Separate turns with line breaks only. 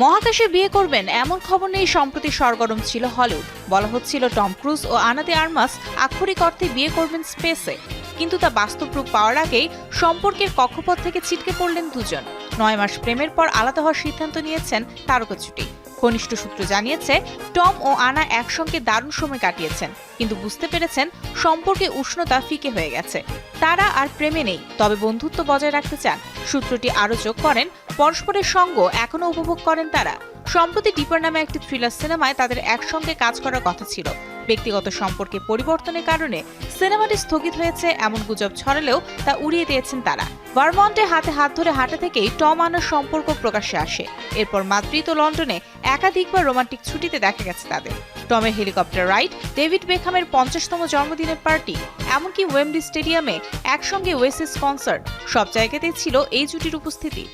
মহাকাশে বিয়ে করবেন এমন খবর নেই সম্প্রতি সরগরম ছিল হলিউড। বলা হচ্ছিল টম ক্রুজ ও আনাদে আর্মাস আক্ষরিক অর্থে বিয়ে করবেন স্পেসে। কিন্তু তা বাস্তব রূপ পাওয়ার আগেই সম্পর্কের কক্ষপথ থেকে ছিটকে পড়লেন দুজন। নয় মাস প্রেমের পর আলাদা হওয়ার সিদ্ধান্ত নিয়েছেন তারকা তারকাচুটি ঘনিষ্ঠ সূত্র জানিয়েছে, টম ও আনা একসঙ্গে দারুণ সময় কাটিয়েছেন, কিন্তু বুঝতে পেরেছেন সম্পর্কে উষ্ণতা ফিকে হয়ে গেছে। তারা আর প্রেমে নেই, তবে বন্ধুত্ব বজায় রাখতে চান। সূত্রটি আরও যোগ করেন পরস্পরের সঙ্গ এখনও উপভোগ করেন তারা। সম্প্রতি ডিপার নামে একটি থ্রিলার সিনেমায় তাদের একসঙ্গে কাজ করার কথা ছিল। ব্যক্তিগত সম্পর্কে পরিবর্তনের কারণে সিনেমাটি স্থগিত হয়েছে, এমন গুজব ছড়ালেও তা উড়িয়ে দিয়েছেন তারা। ভারমন্টে হাতে হাত ধরে হাঁটা থেকেই টম আনার সম্পর্ক প্রকাশ্যে আসে। এরপর মাদ্রিদ ও লন্ডনে একাধিকবার রোমান্টিক ছুটিতে দেখা গেছে তাদের। টমের হেলিকপ্টার রাইড, ডেভিড বেখামের পঞ্চাশতম জন্মদিনের পার্টি, এমনকি ওয়েমলি স্টেডিয়ামে একসঙ্গে ওয়েসিস কনসার্ট, সব জায়গাতেই ছিল এই জুটির উপস্থিতি।